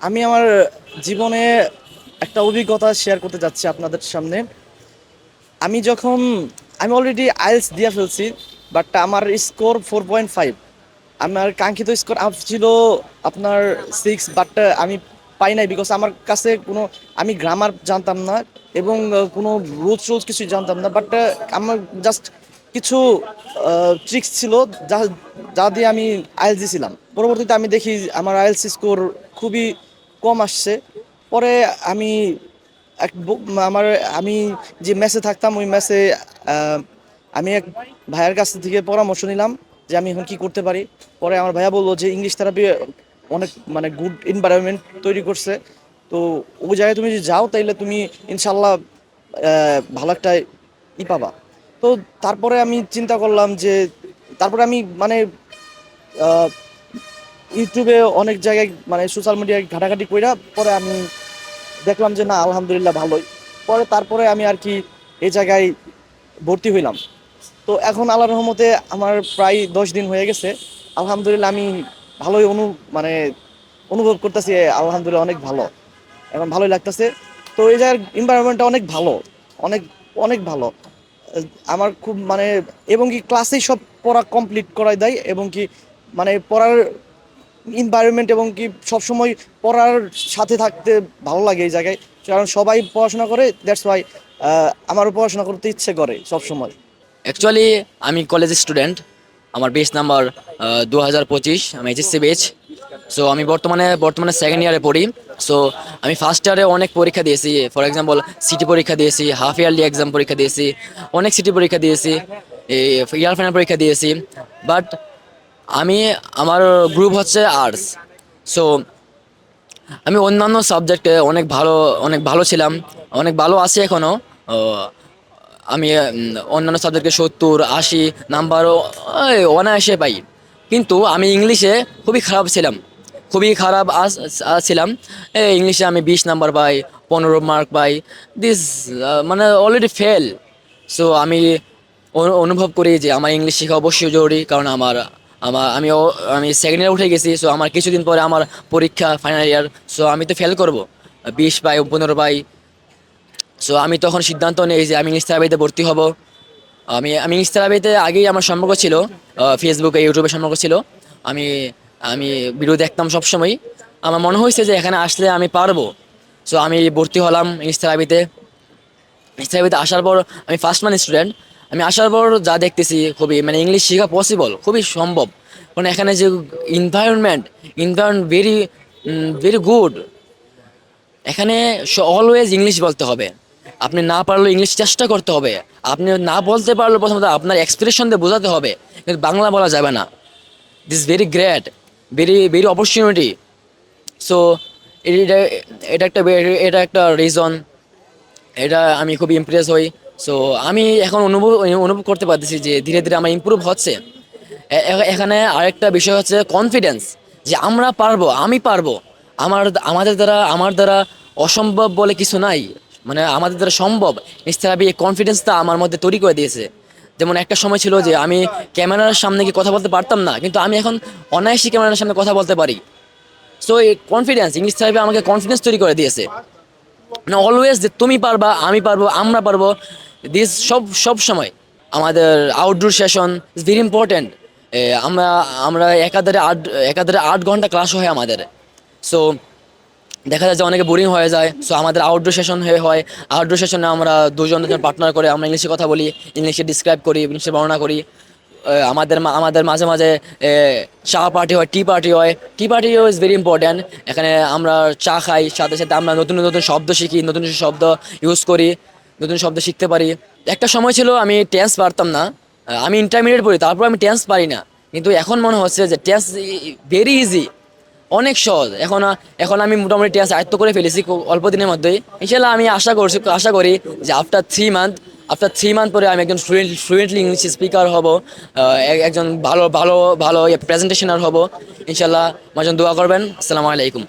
আমি আমার জীবনে একটা অভিজ্ঞতা শেয়ার করতে যাচ্ছি আপনাদের সামনে। আমি যখন, আমি অলরেডি আইএলস দিয়ে ফেলছি বাট আমার স্কোর ফোর পয়েন্ট ফাইভ আমার কাঙ্ক্ষিত স্কোর আপ ছিল আপনার সিক্স বাট আমি পাই নাই বিকজ আমার কাছে কোনো, আমি গ্রামার জানতাম না এবং কোনো রুলস রুলস কিছু জানতাম না বাট আমার জাস্ট কিছু ট্রিক্স ছিল যা যা দিয়ে আমি আইএলস দিয়েছিলাম পরবর্তীতে আমি দেখি আমার আইএলস স্কোর খুবই কম আসছে। পরে আমি এক আমার, আমি যে মেসে থাকতাম, ওই মেসে আমি এক ভাইয়ের কাছ থেকে পরামর্শ নিলাম যে আমি এখন কি করতে পারি। পরে আমার ভাইয়া বলল যে ইংলিশ থেরাপি অনেক মানে গুড এনভায়রনমেন্ট তৈরি করছে। তো ওই জায়গায় তুমি যদি যাও, তাইলে তুমি ইনশাল্লাহ ভালো একটা ই পাবা। তো তারপরে আমি চিন্তা করলাম যে, তারপরে আমি মানে ইউটিউবে অনেক জায়গায় মানে সোশ্যাল মিডিয়ায় ঘাটাঘাটি কইরা পরে আমি দেখলাম যে না, আলহামদুলিল্লাহ ভালোই। পরে তারপরে আমি আর কি এই জায়গায় ভর্তি হইলাম। তো এখন আল্লাহর রহমতে আমার প্রায় দশ দিন হয়ে গেছে। আলহামদুলিল্লাহ আমি ভালোই অনু মানে অনুভব করতেছি আলহামদুলিল্লাহ অনেক ভালো। এখন ভালোই লাগতেছে। তো এই জায়গার এনভায়রনমেন্টটা অনেক ভালো। অনেক অনেক ভালো। আমার খুব মানে এবং কি ক্লাসেই সব পড়া কমপ্লিট করাই দেয়, এবং কি মানে পড়ার এনভায়রনমেন্ট এবং কি সবসময় পড়ার সাথে থাকতে ভালো লাগে এই জায়গায়। কারণ সবাই পড়াশোনা করে দ্যাটস ওয়াই আমারও পড়াশোনা করতে ইচ্ছে করে সবসময়। অ্যাকচুয়ালি আমি কলেজ স্টুডেন্ট আমার বেস নাম্বার দু হাজার পঁচিশ, আমি এইচএসসি বেচ সো আমি বর্তমানে বর্তমানে সেকেন্ড ইয়ারে পড়ি সো আমি ফার্স্ট ইয়ারে অনেক পরীক্ষা দিয়েছি ফর এক্সাম্পল সিটি পরীক্ষা দিয়েছি হাফ ইয়ারলি এক্সাম পরীক্ষা দিয়েছি, অনেক সিটি পরীক্ষা দিয়েছি ইয়ার ফাইনাল পরীক্ষা দিয়েছি বাট আমি আমার গ্রুপ হচ্ছে আর্টস সো আমি অন্যান্য সাবজেক্টে অনেক ভালো অনেক ভালো ছিলাম, অনেক ভালো আছি এখনও আমি অন্যান্য সাবজেক্টে সত্তর, আশি নাম্বারও অনায়াসে পাই। কিন্তু আমি ইংলিশে খুবই খারাপ ছিলাম। খুবই খারাপ ছিলাম। ইংলিশে আমি বিশ নাম্বার পাই, পনেরো মার্ক পাই। দিস মানে অলরেডি ফেল সো আমি অনু- অনুভব করি যে আমার ইংলিশ শেখা অবশ্যই জরুরি, কারণ আমার আমার, আমি আমি সেকেন্ড ইয়ার উঠে গেছি সো আমার কিছুদিন পরে আমার পরীক্ষা ফাইনাল ইয়ার সো আমি তো ফেল করব। বিশ পাই পনেরো পাই সো আমি তখন সিদ্ধান্ত নেই যে আমি থেরাপিতে ভর্তি হব। আমি আমি থেরাপিতে আগেই আমার সম্পর্ক ছিল ফেসবুকে ইউটিউবে সম্পর্ক ছিল। আমি আমি ভিডিও দেখতাম সবসময় আমার মনে হয়েছে যে এখানে আসলে আমি পারব। সো আমি ভর্তি হলাম ইংলিশ থেরাপিতে আসার পর আমি ফার্স্ট মান স্টুডেন্ট আমি আসার পর যা দেখতেছি খুবই মানে ইংলিশ শেখা পসিবল খুবই সম্ভব। কারণ এখানে যে environment environment very very good এখানে অলওয়েজ ইংলিশ বলতে হবে। আপনি না পারলেও ইংলিশ চেষ্টা করতে হবে। আপনি না বলতে পারলেও প্রথমত আপনার এক্সপ্রেশন দিয়ে বোঝাতে হবে। কিন্তু বাংলা বলা যাবে না। This very great very very opportunity so এটা এটা একটা এটা একটা রিজন এটা আমি খুব ইমপ্রেস হই। সো আমি এখন অনুভব অনুভব করতে পারতেছি যে ধীরে ধীরে আমার ইমপ্রুভ হচ্ছে। এখানে আরেকটা বিষয় হচ্ছে কনফিডেন্স যে আমরা পারব, আমি পারব। আমার, আমাদের দ্বারা, আমার দ্বারা অসম্ভব বলে কিছু নাই। মানে আমাদের দ্বারা সম্ভব। নিশ্চয় এই কনফিডেন্সটা আমার মধ্যে তৈরি করে দিয়েছে। যেমন একটা সময় ছিল যে আমি ক্যামেরার সামনে গিয়ে কথা বলতে পারতাম না, কিন্তু আমি এখন অনায়াসই ক্যামেরার সামনে কথা বলতে পারি। সো এই কনফিডেন্স ইংলিশ থেরাপি আমাকে কনফিডেন্স তৈরি করে দিয়েছে। মানে অলওয়েজ যে তুমি পারবা, আমি পারব, আমরা পারব দিস সব সব সময় আমাদের outdoor session is very important আমরা আমরা একাধারে আট একাধারে আট ঘণ্টা ক্লাস হয় আমাদের। সো দেখা যায় যে অনেকে বোরিং হয়ে যায়। সো আমাদের আউটডোর সেশন হয়ে হয়। আউটডোর সেশনে আমরা দুজন দুজন পার্টনার করে আমরা ইংলিশে কথা বলি, ইংলিশে ডিসক্রাইব করি, ইংলিশে বর্ণনা করি। আমাদের আমাদের মাঝে মাঝে চা পার্টি হয় টি পার্টি হয়। টি পার্টিও ইজ ভেরি ইম্পর্ট্যান্ট এখানে আমরা চা খাই, সাথে সাথে আমরা নতুন নতুন শব্দ শিখি, নতুন নতুন শব্দ ইউজ করি। নতুন শব্দ শিখতে পারি। একটা সময় ছিল আমি টেন্স পারতাম না। আমি ইন্টারমিডিয়েট পড়ি, তারপর আমি টেন্স পারি না। কিন্তু এখন মনে হচ্ছে যে টেন্স ভেরি ইজি অনেক সহজ। এখন এখন আমি মোটামুটি টেন্স আয়ত্ত করে ফেলেছি অল্প দিনের মধ্যেই। ইনশাল্লাহ আমি আশা করছি, আশা করি যে after three month after three month পরে আমি একজন ফ্লুয়েন্ট ফ্লুয়েন্টলি ইংলিশ স্পিকার হব এক- একজন ভালো ভালো ভালো প্রেজেন্টেশনার হব। ইনশাল্লাহ জন্য দোয়া করবেন। আসসালামু আলাইকুম।